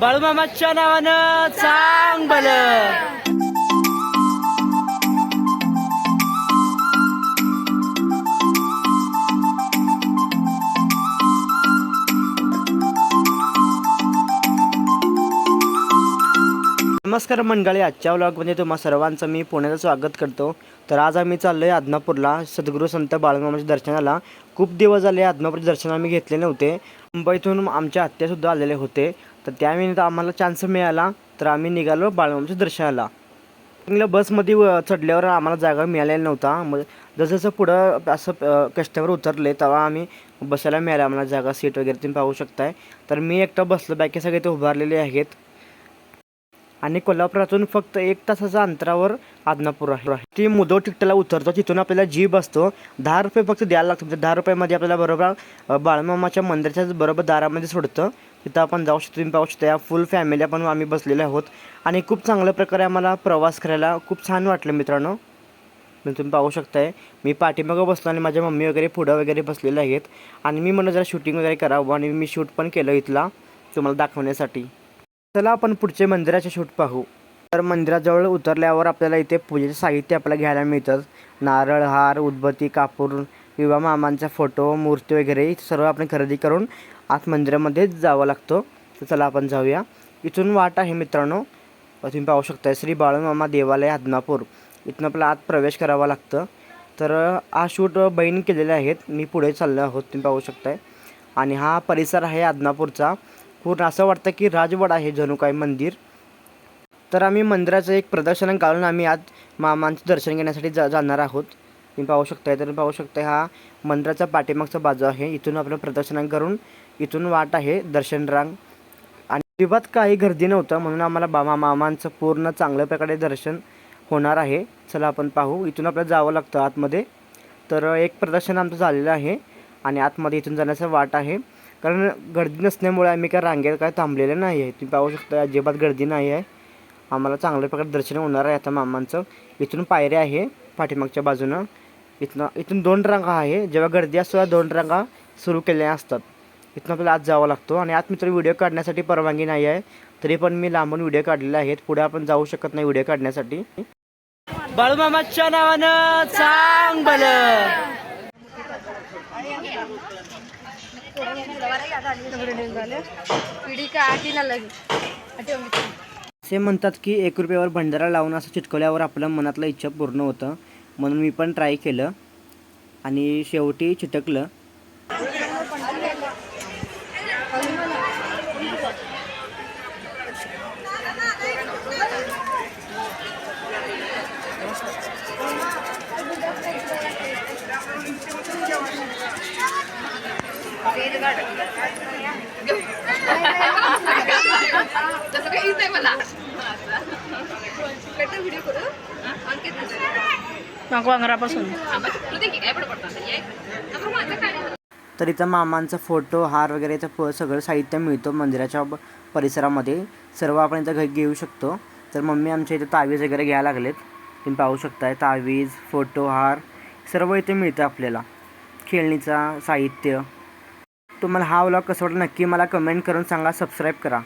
बाळूमामाच्या नावानं चांग बल नमस्कार मंडळी आजच्या व्लॉगमध्ये तुम्हा सर्वांचं मी पुण्याचं स्वागत करतो. तर आज आम्ही चाललो आहे आदनापूरला. सद्गुरू संत बाळूमामाच्या दर्शनाला. खूप दिवस झाले आदनापूरचे दर्शन आम्ही घेतले नव्हते. मुंबईतून आमच्या आत्यासुद्धा आलेले होते. तर त्यावेळी आम्हाला चान्स मिळाला तर आम्ही निघालो बाळूमामाच्या दर्शनाला. चांगलं बसमध्ये व- चढल्यावर आम्हाला जागा मिळालेला नव्हता. मग जसं पुढं असं कस्टमर उतरले तेव्हा आम्ही बसायला मिळालं. आम्हाला जागा सीट वगैरे तुम्ही पाहू शकताय. तर मी एकटा बसलो बाकी सगळे ते उभारलेले आहेत. आणि कोल्हापुरातून फक्त एक तासाच्या अंतरावर आदनापूर आहे. ती मुदो तिकटाला उतरतो. तिथून आपल्याला जीप असतो दहा रुपये फक्त द्यायला लागतो. म्हणजे दहा रुपयामध्ये आपल्याला बरोबर बाळमामाच्या मंदिराच्या बरोबर दारामध्ये सोडतं. तिथं आपण जाऊ शकतो. तुम्ही पाहू शकता या फुल फॅमिली आपण आम्ही बसलेले आहोत. आणि खूप चांगल्या प्रकारे आम्हाला प्रवास करायला खूप छान वाटलं मित्रांनो. म्हणजे तुम्ही पाहू शकताय मी पाठीमागं बसलो आणि माझ्या मम्मी वगैरे पुढं वगैरे बसलेले आहेत. आणि मी म्हणलं जरा शूटिंग वगैरे करावं आणि मी शूट पण केलं इथला तुम्हाला दाखवण्यासाठी. चला आपण पुढचे मंदिराचे शूट पाहू. तर मंदिराजवळ उतरल्यावर आपल्याला इथे पूजेचे साहित्य आपल्याला घ्यायला मिळतं. नारळ हार उदबत्ती कापूर किंवा मामांचा फोटो मूर्ती वगैरे सर्व आपण खरेदी करून आत मंदिरामध्ये जावं लागतो. तर चला आपण जाऊया. इथून वाट आहे मित्रांनो. तुम्ही पाहू शकता श्री बाळूमामा देवालय आदनापूर. इथून आपल्याला आत प्रवेश करावा लागतं. तर हा शूट बहीण केलेले आहेत. मी पुढे चाललो आहोत. तुम्ही पाहू शकताय. आणि हा परिसर आहे आदनापूरचा. पूर्ण असं वाटतं की राजवड आहे जणू काय मंदिर. तर आम्ही मंदिराचं एक प्रदर्शन काढून आम्ही आज मामांचं दर्शन घेण्यासाठी जा जाणार आहोत. तुम्ही पाहू शकताय तर पाहू शकता हा मंदिराचा पाठीमागचा बाजू आहे. इथून आपलं प्रदर्शन करून इथून वाट आहे दर्शन रांग. आणि अजिबात काही गर्दी नव्हतं म्हणून आम्हाला बामा मामांचं पूर्ण चांगल्या प्रकारे दर्शन होणार आहे. चला आपण पाहू. इथून आपल्याला जावं लागतं आतमध्ये. तर एक प्रदर्शन आमचं झालेलं आहे आणि आतमध्ये इथून जाण्याचं वाट आहे. कारण गर्दी नसल्यामुळे आम्ही काय रांगेत काय थांबलेलं नाही आहे. तुम्ही पाहू शकता अजिबात गर्दी नाही आहे. आम्हाला चांगल्या प्रकारे दर्शन होणार आहे आता मामांचं. इथून पायऱ्या आहे पाठीमागच्या बाजूनं. इथनं इथून दोन रांगा आहे. जेव्हा गर्दी असतो तेव्हा दोन रांगा सुरू केलेल्या असतात. इथून आपल्याला आत जावं लागतो. आणि आत मित्र व्हिडिओ काढण्यासाठी परवानगी नाही आहे. तरी पण मी लांबून व्हिडिओ काढलेले आहेत. पुढे आपण जाऊ शकत नाही व्हिडिओ काढण्यासाठी. बाळूमामाच्या नावानं चांग बल असे म्हणतात की एक रुपयावर भंडारा लावून असं चिटकवल्यावर आपलं मनातलं इच्छा पूर्ण होतं. म्हणून मी पण ट्राय केलं आणि शेवटी चिटकलं. तसं काही येत आहे मला व्हिडिओ करू अंकित तर इथं मामांचा फोटो हार वगैरे प सगळं साहित्य मिळतं मंदिराच्या परिसरामध्ये. सर्व आपण इथं घरी घेऊ शकतो. तर मम्मी आमच्या इथं तावीज वगैरे घ्यायला लागलेत. तुम्ही पाहू शकताय तावीज फोटो हार सर्व इथे मिळतं आपल्याला. खेळणीचा साहित्य. तुम्हाला हा व्लॉग कसं वाटला नक्की मला कमेंट करून सांगा सबस्क्राईब करा.